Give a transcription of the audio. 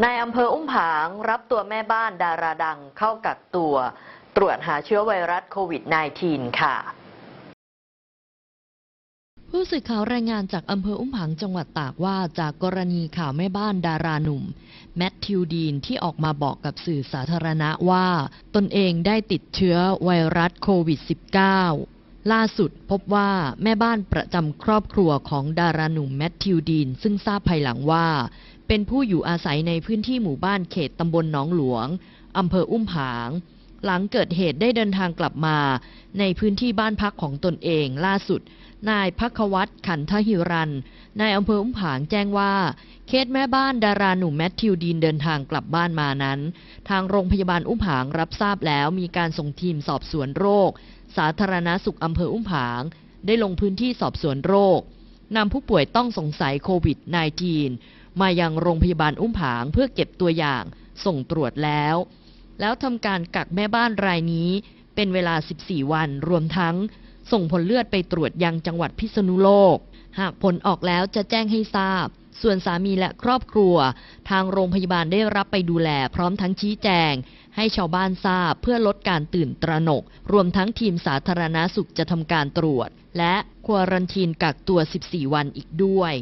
ในอำเภออุ้มผางรับตัวแม่บ้านดาราดังเข้ากักตัว ตรวจหาเชื้อไวรัสโควิด -19 ค่ะ ผู้สื่อข่าวรายงานจากอำเภออุ้มผางจังหวัดตากว่าจากกรณีข่าวแม่บ้านดาราหนุ่ม แมทธิวดีนที่ออกมาบอกกับสื่อสาธารณะว่า ตนเองได้ติดเชื้อไวรัสโควิด -19 ล่าสุดพบว่าแม่บ้านประจำครอบครัวของดาราหนุ่มแมทธิวดีน ซึ่งทราบภายหลังว่า เป็นผู้อยู่อาศัยในพื้นที่หมู่บ้านเขตตำบลหนองหลวงอำเภออุ้มผาง หลังเกิดเหตุได้เดินทางกลับมา ในพื้นที่บ้านพักของตนเองล่าสุด นายพักวัตรขันทหิรันนายอำเภออุ้มผางแจ้งว่า เคสแม่บ้านดาราหนุ่มแมทธิวดีนเดินทางกลับบ้านมานั้น ทางโรงพยาบาลอุ้มผางรับทราบแล้วมีการส่งทีมสอบสวนโรค สาธารณสุขอำเภออุ้มผาง ได้ลงพื้นที่สอบสวนโรคนำผู้ป่วยต้องสงสัยโควิด -19 มายังโรงพยาบาลอุ้มผางเพื่อเก็บตัวอย่างส่งตรวจแล้ว แล้วทำการกักแม่บ้านรายนี้ เป็นเวลา 14 วัน รวมทั้ง ส่งผลเลือดไปตรวจยังจังหวัดพิษณุโลก หากผลออกแล้วจะแจ้งให้ทราบ ส่วนสามีและครอบครัว ทางโรงพยาบาลได้รับไปดูแล พร้อมทั้งชี้แจง ให้ชาวบ้านทราบเพื่อลดการตื่นตระหนก รวมทั้งทีมสาธารณาสุขจะทำการตรวจ และควอรันทีนกักตัว 14 วันอีกด้วย